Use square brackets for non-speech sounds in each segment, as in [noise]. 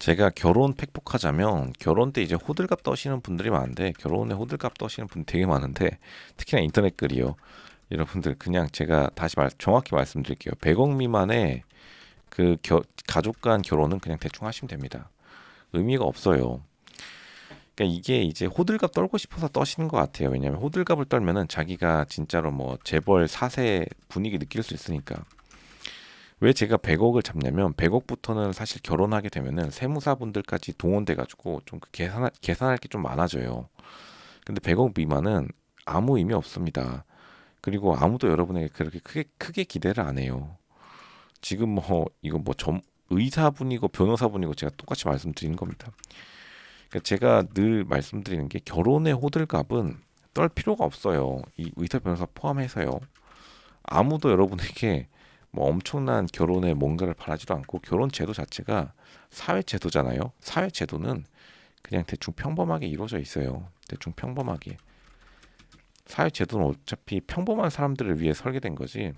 제가 결혼 팩폭하자면 결혼 때 이제 호들갑 떠시는 분들이 많은데 결혼에 호들갑 떠시는 분 되게 많은데 특히나 인터넷 글이요. 여러분들 그냥 제가 다시 말 정확히 말씀드릴게요. 100억 미만의 그 겨, 가족 간 결혼은 그냥 대충 하시면 됩니다. 의미가 없어요. 그러니까 이게 이제 호들갑 떨고 싶어서 떠시는 것 같아요. 왜냐하면 호들갑을 떨면은 자기가 진짜로 뭐 재벌 사세 분위기 느낄 수 있으니까. 왜 제가 100억을 잡냐면 100억부터는 사실 결혼하게 되면은 세무사분들까지 동원돼 가지고 좀그 계산 계산할 게 좀 많아져요. 근데 100억 미만은 아무 의미 없습니다. 그리고 아무도 여러분에게 그렇게 크게 크게 기대를 안 해요. 지금 뭐 이거 뭐 점, 의사분이고 변호사분이고 제가 똑같이 말씀드리는 겁니다. 그러니까 제가 늘 말씀드리는 게 결혼의 호들갑은 떨 필요가 없어요. 이 의사 변호사 포함해서요. 아무도 여러분에게 뭐 엄청난 결혼에 뭔가를 바라지도 않고 결혼 제도 자체가 사회 제도잖아요. 사회 제도는 그냥 대충 평범하게 이루어져 있어요. 대충 평범하게. 사회 제도는 어차피 평범한 사람들을 위해 설계된 거지.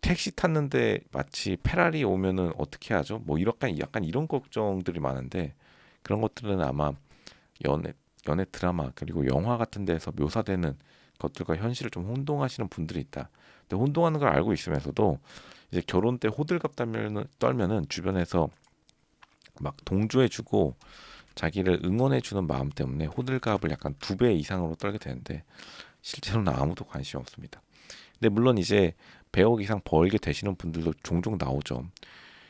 택시 탔는데 마치 페라리 오면은 어떻게 하죠? 뭐 이렇게 약간 이런 걱정들이 많은데 그런 것들은 아마 연애 연애 드라마 그리고 영화 같은 데서 묘사되는 것들과 현실을 좀 혼동하시는 분들이 있다. 근데 혼동하는 걸 알고 있으면서도 이제 결혼 때 호들갑 떨면은 떨면은 주변에서 막 동조해주고 자기를 응원해주는 마음 때문에 호들갑을 약간 두 배 이상으로 떨게 되는데 실제로는 아무도 관심 없습니다. 근데 물론 이제 100억 이상 벌게 되시는 분들도 종종 나오죠.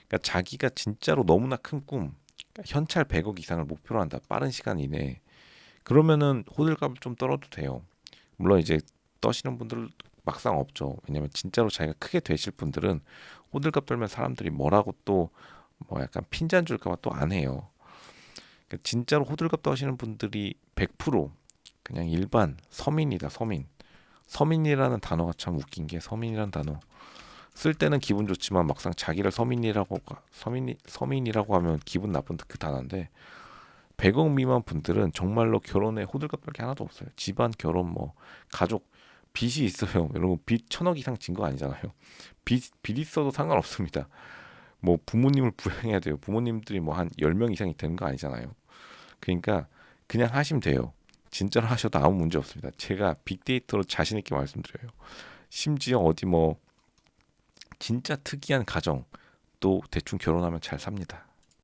그러니까 자기가 진짜로 너무나 큰 꿈, 그러니까 현찰 100억 이상을 목표로 한다. 빠른 시간 이내에. 그러면은 호들갑을 좀 떨어도 돼요. 물론 이제 떠시는 분들 막상 없죠. 왜냐면 진짜로 자기가 크게 되실 분들은 호들갑 떨면 사람들이 뭐라고 또 뭐 약간 핀잔 줄까봐 또 안 해요. 그러니까 진짜로 호들갑 떠시는 분들이 100% 그냥 일반 서민이다 서민. 서민이라는 단어가 참 웃긴 게 서민이라는 단어 쓸 때는 기분 좋지만 막상 자기를 서민이라고 서민 서민이라고 하면 기분 나쁜 그 단어인데 100억 미만 분들은 정말로 결혼에 호들갑 떨게 하나도 없어요. 집안 결혼 뭐 가족 빚이 있어요. [laughs] 여러분 빚 천억 이상 진 거 아니잖아요. 빚, 빚 있어도 상관없습니다. 뭐 부모님을 부양해야 돼요. 부모님들이 뭐 한 10명 이상이 되는 거 아니잖아요. 그러니까 그냥 하시면 돼요. 진짜로 하셔도 아무 문제 없습니다. 제가 빅데이터로 자신 있게 말씀드려요. 심지어 어디 뭐 진짜 특이한 가정 또 대충 결혼하면 잘 삽니다.